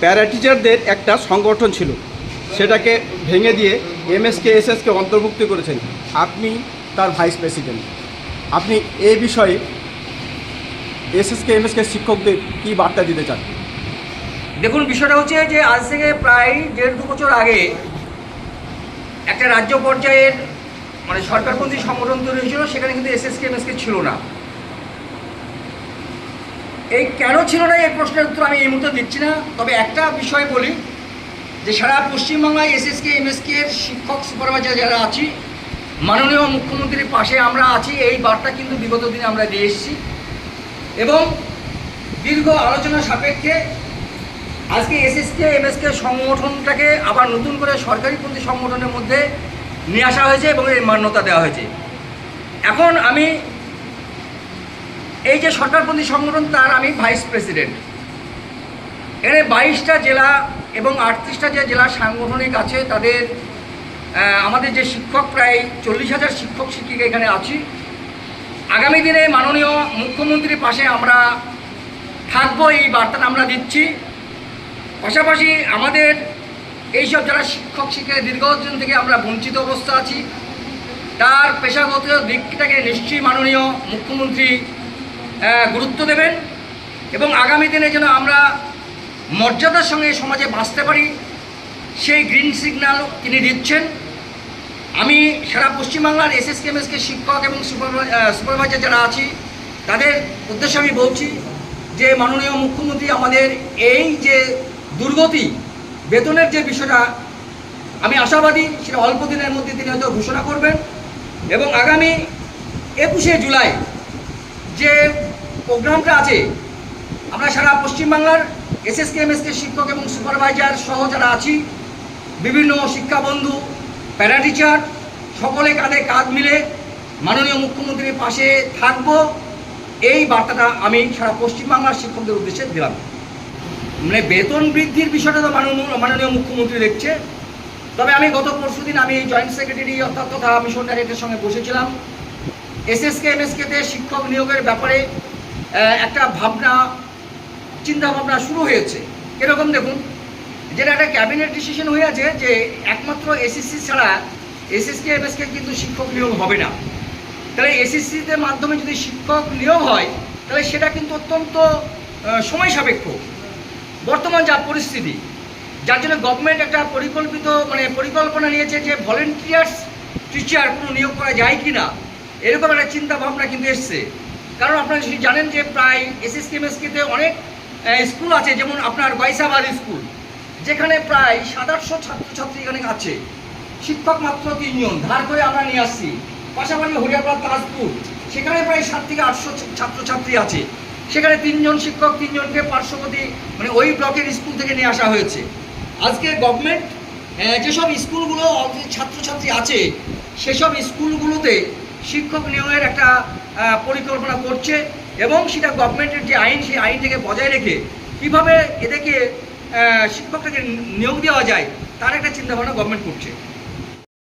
প্যারা টিচারদের একটা সংগঠন ছিল। সেটাকে ভেঙে দিয়ে এমএসকে, এসএসকে অন্তর্ভুক্ত করেছেন। আপনি তার ভাইস প্রেসিডেন্ট। আপনি এ বিষয়ে এসএসকে, এমএসকে শিক্ষকদের কী বার্তা দিতে চান? দেখুন, বিষয়টা হচ্ছে যে আজ থেকে প্রায় দেড় দু বছর আগে একটা রাজ্য পর্যায়ের মানে সরকারপন্থী সংগঠন তৈরি হয়েছিল, সেখানে কিন্তু এসএসকে, এমএসকে ছিল না। এই কেন ছিল না এই প্রশ্নের উত্তর আমি এই মুহূর্তে দিচ্ছি না। তবে একটা বিষয় বলি, যে সারা পশ্চিমবাংলায় এসএসকে এমএসকে এর শিক্ষক সুপারভাইজার যারা আছি, মাননীয় মুখ্যমন্ত্রীর পাশে আমরা আছি, এই বার্তা কিন্তু বিগত দিনে আমরা দিয়ে এসেছি। এবং দীর্ঘ আলোচনা সাপেক্ষে আজকে এসএসকে এমএসকে সংগঠনটাকে আবার নতুন করে সরকারিপন্থী সংগঠনের মধ্যে নিয়ে আসা হয়েছে এবং এর মান্যতা দেওয়া হয়েছে। এখন আমি এই যে সরকারপন্থী সংগঠন, তার আমি ভাইস প্রেসিডেন্ট এখানে বাইশটা জেলা এবং আটত্রিশটা যে জেলা সাংগঠনিক আছে, তাদের আমাদের যে শিক্ষক, প্রায় চল্লিশ হাজার শিক্ষক, শিক্ষিকা এখানে আছি। আগামী দিনে মাননীয় মুখ্যমন্ত্রীর পাশে আমরা থাকব, এই বার্তাটা আমরা দিচ্ছি। পাশাপাশি আমাদের এইসব যারা শিক্ষক শিক্ষা দীর্ঘদিন থেকে আমরা বঞ্চিত অবস্থা আছি, তার পেশাগত দিকটাকে নিশ্চয়ই মাননীয় মুখ্যমন্ত্রী গুরুত্ব দেবেন এবং আগামী দিনে যেন আমরা মর্যাদার সঙ্গে সমাজে বাঁচতে পারি, সেই গ্রিন সিগন্যাল তিনি দিচ্ছেন। আমি সারা পশ্চিমবাংলার এসএসকে এমএসকে শিক্ষক এবং সুপারভাই- সুপারভাইজার যারা আছি, তাদের উদ্দেশ্যে আমি বলছি যে মাননীয় মুখ্যমন্ত্রী, আমাদের এই যে দুর্গতি, বেতনের যে বিষয়টা, আমি আশাবাদী সেটা অল্প দিনের মধ্যে তিনি হয়তো ঘোষণা করবেন এবং আগামী একুশে জুলাই যে প্রোগ্রামটা আছে, আমরা সারা পশ্চিমবাংলার এসএসকে, এমএসকে শিক্ষক এবং সুপারভাইজার সহ যারা আছি, বিভিন্ন শিক্ষাবন্ধু প্যারা টিচার, সকলে কাঁধে কাঁধ মিলে মাননীয় মুখ্যমন্ত্রীর পাশে থাকব। এই বার্তাটা আমি সারা পশ্চিমবাংলার শিক্ষকদের উদ্দেশ্যে দিলাম। মানে বেতন বৃদ্ধির বিষয়টা তো মাননীয় মুখ্যমন্ত্রী দেখছে তবে আমি গত পরশুদিন আমি জয়েন্ট সেক্রেটারি অর্থাৎ তথা মিশন ডাইরেক্টরের সঙ্গে বসেছিলাম। এসএসকে এমএসকেতে শিক্ষক নিয়োগের ব্যাপারে একটা ভাবনা চিন্তা ভাবনা শুরু হয়েছে। এরকম দেখুন, যেটা একটা ক্যাবিনেট ডিসিশন হয়ে আছে যে একমাত্র এসএসসি ছাড়া এসএসকে এমএসকে কিন্তু শিক্ষক নিয়োগ হবে না। তাহলে এসএসসিতে মাধ্যমে যদি শিক্ষক নিয়োগ হয়, তাহলে সেটা কিন্তু অত্যন্ত সময় সাপেক্ষ। বর্তমান যা পরিস্থিতি, যার জন্য গভর্নমেন্ট একটা পরিকল্পিত মানে পরিকল্পনা নিয়েছে যে ভলেন্টিয়ার্স টিচার কোনো নিয়োগ করা যায় কি না এরকম একটা চিন্তা ভাবনা কিন্তু এসছে। কারণ আপনারা জানেন যে প্রায় এসএসকে এমএসকেতে অনেক স্কুল আছে, যেমন আপনার বাইসাবাদ স্কুল, যেখানে প্রায় সাত আটশো ছাত্রছাত্রী এখানে আছে। শিক্ষক মাত্র তিনজন, ধার করে আমরা নিয়ে আসছি। পাশাপাশি হরিয়াপাড়া তাজপুর, সেখানে প্রায় সাত থেকে আটশো ছাত্রছাত্রী আছে। সেখানে তিনজন শিক্ষক, তিনজনকে পার্শ্ববর্তী মানে ওই ব্লকের স্কুল থেকে নিয়ে আসা হয়েছে। আজকে গভর্নমেন্ট যেসব স্কুলগুলো ছাত্রছাত্রী আছে, সেসব স্কুলগুলোতে শিক্ষক নিয়োগের একটা পরিকল্পনা করছে এবং সেটা গভর্নমেন্টের যে আইন, সেই আইনটাকে বজায় রেখে কীভাবে এদেরকে শিক্ষকটাকে নিয়োগ দেওয়া যায়, তার একটা চিন্তাভাবনা গভর্নমেন্ট করছে।